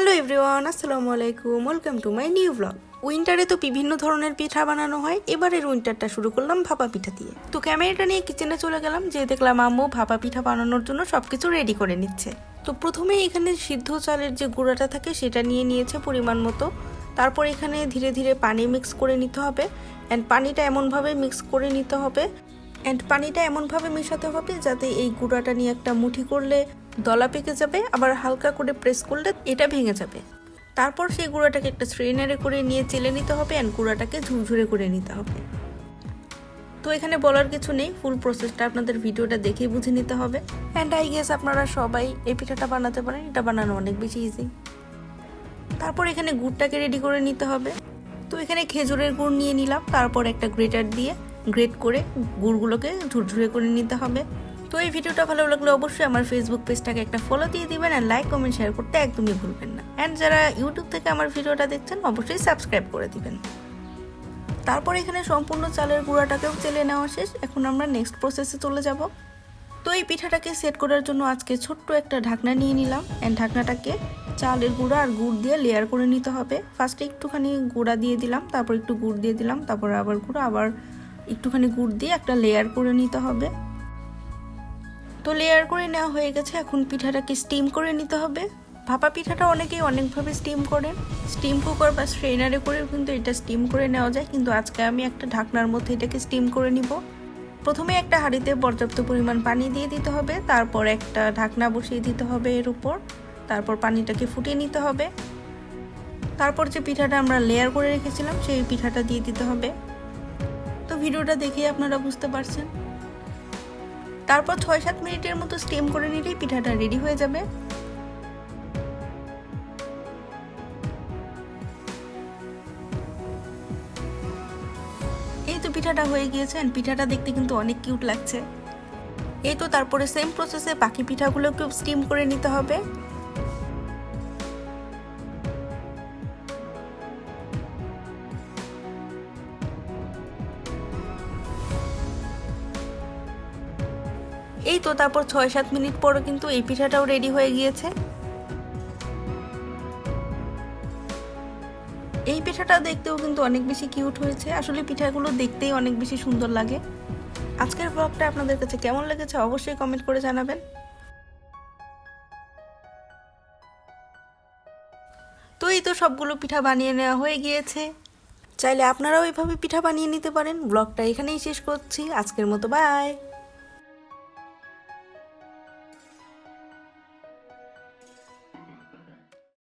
Hello everyone, আসসালামু আলাইকুম। Welcome to my new blog উইন্টারে তো বিভিন্ন ধরনের পিঠা বানানো হয়। এবারের উইন্টারটা শুরু করলাম ভাপা পিঠা দিয়ে। তো ক্যামেরাটা নিয়ে কিচেনে চলে গেলাম, যে দেখলাম আম্মু ভাপা পিঠা বানানোর জন্য সবকিছু রেডি করে নিচ্ছে। তো প্রথমে এখানে সিদ্ধ চালের যে গুঁড়াটা থাকে, সেটা নিয়ে নিয়েছে পরিমাণ মতো। তারপর এখানে ধীরে ধীরে পানি মিক্স করে নিতে হবে। অ্যান্ড পানিটা এমনভাবে মিক্স করে নিতে হবে। অ্যান্ড পানিটা এমনভাবে মেশাতে হবে যাতে এই গুঁড়াটা নিয়ে একটা মুঠি করলে দলা পেকে যাবে, আবার হালকা করে প্রেস করলে এটা ভেঙে যাবে। তারপর সেই গুঁড়াটাকে একটা স্ট্রেনারে করে নিয়ে চেলে নিতে হবে অ্যান্ড গুঁড়াটাকে ঝুরঝুরে করে নিতে হবে। তো এখানে বলার কিছু নেই ফুল প্রসেসটা আপনাদের ভিডিওটা দেখেই বুঝে নিতে হবে। অ্যান্ড আই গেস আপনারা সবাই এই পিঠাটা বানাতে পারেন, এটা বানানো অনেক বেশি ইজি তারপর এখানে গুড়টাকে রেডি করে নিতে হবে। তো এখানে খেজুরের গুড় নিয়ে নিলাম, তারপর একটা গ্রেটার দিয়ে গ্রেট করে গুড়গুলোকে ঝুরঝুরে করে নিতে হবে। তো এই ভিডিওটা ভালো লাগলে অবশ্যই আমার ফেসবুক পেজটাকে একটা ফলো দিয়ে দিবেন আর লাইক কমেন্ট শেয়ার করতে একদমই ভুলবেন না। অ্যান্ড যারা ইউটিউব থেকে আমার ভিডিওটা দেখছেন, অবশ্যই সাবস্ক্রাইব করে দিবেন। তারপর এখানে সম্পূর্ণ চালের গুঁড়াটাকেও চেলে নেওয়া শেষ। এখন আমরা নেক্সট প্রসেসে চলে যাব। তো এই পিঠাটাকে সেট করার জন্য আজকে ছোট্ট একটা ঢাকনা নিয়ে নিলাম। অ্যান্ড ঢাকনাটাকে চালের গুঁড়া আর গুড় দিয়ে লেয়ার করে নিতে হবে। ফার্স্টে একটুখানি গুঁড়া দিয়ে দিলাম, তারপর একটু গুড় দিয়ে দিলাম, তারপর আবার গুঁড়া, আবার একটুখানি গুড় দিয়ে একটা লেয়ার করে নিতে হবে। তো লেয়ার করে নেওয়া হয়ে গেছে। এখন পিঠাটাকে স্টিম করে নিতে হবে। ভাপা পিঠাটা অনেকেই অনেকভাবে স্টিম করেন স্টিম কুকার বা স্ট্রেনারে করেও কিন্তু এটা স্টিম করে নেওয়া যায়। কিন্তু আজকে আমি একটা ঢাকনার মধ্যে এটাকে স্টিম করে নিব। প্রথমে একটা হাঁড়িতে পর্যাপ্ত পরিমাণ পানি দিয়ে দিতে হবে। তারপর একটা ঢাকনা বসিয়ে দিতে হবে এর উপর। তারপর পানিটাকে ফুটিয়ে নিতে হবে। তারপর যে পিঠাটা আমরা লেয়ার করে রেখেছিলাম, সেই পিঠাটা দিয়ে দিতে হবে। তো ভিডিওটা দেখেই আপনারা বুঝতে পারছেন। তারপর ছয় সাত মিনিটের মতো স্টিম করে নিলেই পিঠাটা রেডি হয়ে যাবে। এই তো পিঠাটা হয়ে গিয়েছে and পিঠাটা দেখতে কিন্তু অনেক কিউট লাগছে। এই তো তারপরে সেম প্রসেসে বাকি পিঠাগুলোকেও স্টিম করে নিতে হবে। এই তো তারপর ছয় সাত মিনিট পরে কিন্তু এই পিঠাটাও রেডি হয়ে গিয়েছে। এই পিঠাটা দেখতেও কিন্তু অনেক বেশি কিউট হয়েছে। আসলে পিঠাগুলো দেখতেই অনেক বেশি সুন্দর লাগে। আজকের ব্লগটা আপনাদের কাছে কেমন লেগেছে অবশ্যই কমেন্ট করে জানাবেন। তো এই তো সবগুলো পিঠা বানিয়ে নেওয়া হয়ে গিয়েছে। চাইলে আপনারাও এভাবে পিঠা বানিয়ে নিতে পারেন। ব্লগটা এখানেই শেষ করছি। আজকের মতো বাই